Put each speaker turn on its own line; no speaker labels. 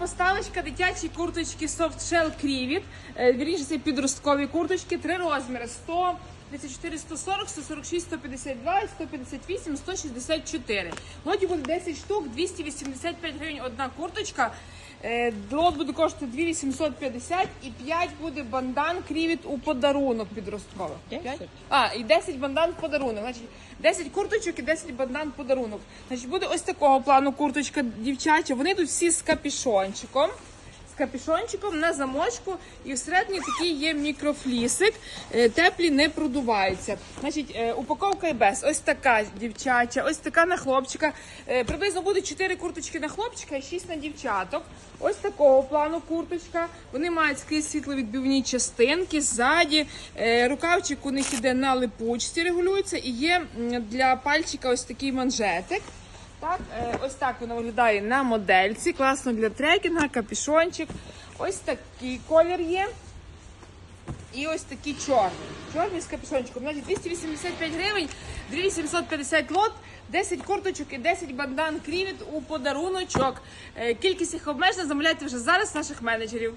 Поставочка дитячі курточки Soft Shell Crivet. Е, Вірніше, це підросткові курточки, три розміри 100, 34, 140, 146, 152, 158, 164. Лоті буде 10 штук, 285 гривень одна курточка. Е, Лот буде коштувати 2850 і 5 буде бандан крівіт у подарунок підросткових. П'ять? А, і 10 бандан в подарунок. Значить, 10 курточок і 10 бандан в подарунок. Значить, буде ось такого плану курточка дівчача. Вони тут всі з капішончиком. З капішончиком на замочку, і всередині такий є мікрофлісик. Е, Теплі не продуваються. Значить, е, упаковка і без. Ось така дівчача, ось така на хлопчика. Е, Приблизно буде 4 курточки на хлопчика і 6 на дівчаток. Ось такого плану курточка. Вони мають скрізь світловідбивні частинки ззаді. Рукавчик у них іде на липучці, регулюється, і є для пальчика ось такий манжетик. Так, е, ось так воно виглядає на модельці. Класно для трекінга, капішончик. Ось такий колір є. І ось такий чорний. Чорний з капюшончиком. Значить 285 гривень, 2750 лот, 10 курточок і 10 бандан крівіт у подаруночок. Е, Кількість їх обмежена. Замовляйте вже зараз наших менеджерів.